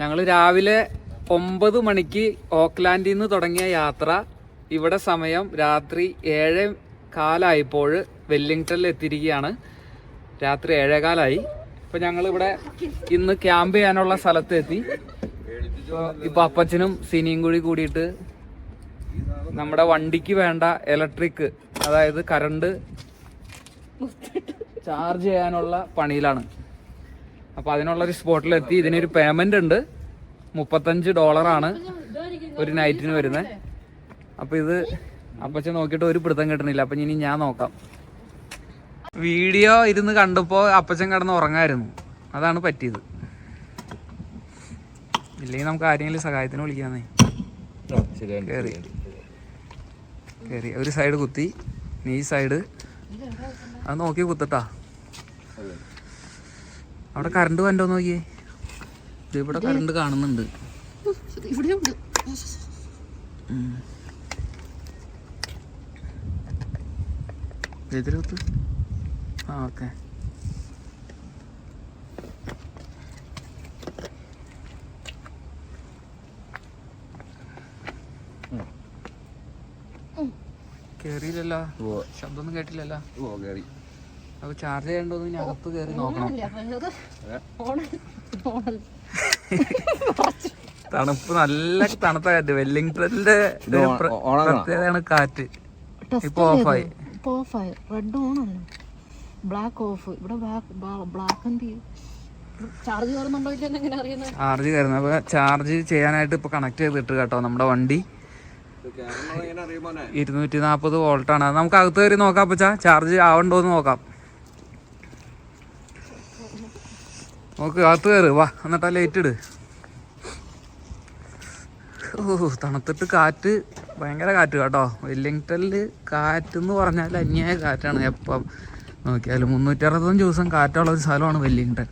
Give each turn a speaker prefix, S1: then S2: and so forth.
S1: ഞങ്ങൾ രാവിലെ ഒമ്പത് മണിക്ക് ഓക്ലാൻഡിൽ നിന്ന് തുടങ്ങിയ യാത്ര. ഇവിടെ സമയം രാത്രി ഏഴ് കാലായപ്പോൾ വെല്ലിംഗ്ടണിൽ എത്തിയിരിക്കുകയാണ്. രാത്രി ഏഴേകാലായി ഇപ്പൊ ഞങ്ങൾ ഇവിടെ ഇന്ന് ക്യാമ്പ് ചെയ്യാനുള്ള സ്ഥലത്ത് എത്തി ഇപ്പൊ ഇപ്പൊ അപ്പച്ചനും സിനിയും കൂടി കൂടിയിട്ട് നമ്മുടെ വണ്ടിക്ക് വേണ്ട ഇലക്ട്രിക് അതായത് കറണ്ട് ചാർജ് ചെയ്യാനുള്ള പണിയിലാണ്. അപ്പൊ അതിനുള്ള ഒരു സ്പോട്ടിലെത്തി. ഇതിനൊരു പേയ്മെന്റ് ഉണ്ട്. മുപ്പത്തഞ്ച് ആണ് ഒരു നൈറ്റിന് വരുന്നത് അപ്പൊ ഇത് അപ്പച്ച നോക്കിയിട്ട് ഒരു പിടുത്തം കിട്ടണില്ല. അപ്പൊ ഇനി ഞാൻ നോക്കാം. വീഡിയോ ഇരുന്ന് കണ്ടപ്പോ അപ്പച്ചൻ കിടന്ന് ഉറങ്ങായിരുന്നു. അതാണ് പറ്റിയത്. ഇല്ലെങ്കിൽ നമുക്ക് ആരെങ്കിലും സഹായത്തിന് വിളിക്കാന്നേ. കേറി. കേറി. ഒരു സൈഡ് കുത്തി. നീ സൈഡ് അത് നോക്കി കുത്തട്ടാ. അവിടെ കറണ്ട് കണ്ടോ നോക്കിയേ? ഇവിടെ കറണ്ട് കാണുന്നുണ്ട്. എതിരത്ത് ആ ഓക്കെ. കേറിയില്ലല്ലോ? ശബ്ദമൊന്നും കേട്ടില്ലല്ലോ? അപ്പൊ ചാർജ് ചെയ്യണ്ടോ ഇനി അകത്ത് കയറി നോക്കണം. തണുപ്പ് നല്ല തണുത്ത കാറ്റ്. വെല്ലിംഗ്ടണിന്റെ പ്രത്യേകതയാണ് കാറ്റ്. ഇപ്പൊ ഓഫായി
S2: ഇപ്പൊ ഓഫായി റെഡ് ഓൺ അല്ല. ബ്ലാക്ക് ഓഫ് ഇവിടെ ബ്ലാക്ക് എന്ത് ചെയ്യും? ചാർജ് കയറുന്ന എങ്ങനെ അറിയുന്നത്?
S1: ചാർജ് കയറുന്നത് അപ്പൊ ചാർജ് ചെയ്യാനായിട്ട് ഇപ്പൊ കണക്ട് ചെയ്തിട്ട് കേട്ടോ നമ്മുടെ വണ്ടി. ഇരുന്നൂറ്റി നാപ്പത് വോൾട്ടാണ് നമുക്ക് അകത്ത് കയറി നോക്കാം അപ്പച്ചാ. ചാർജ് ആവണ്ടോന്ന് നോക്കാം. നോക്ക് അകത്ത് കയറ് വാ എന്നിട്ടാ ലൈറ്റ് ഇട്. ഓ തണുത്തിട്ട് കാറ്റ് ഭയങ്കര കാറ്റ് കേട്ടോ. വെല്ലിങ്ടണിൽ കാറ്റ് എന്ന് പറഞ്ഞാൽ അന്യായ കാറ്റാണ് എപ്പം. നോക്കിയാലും മുന്നൂറ്റി അറുപത്തഞ്ച് ദിവസം കാറ്റുള്ള ഒരു സ്ഥലമാണ് വെല്ലിംഗ്ടൺ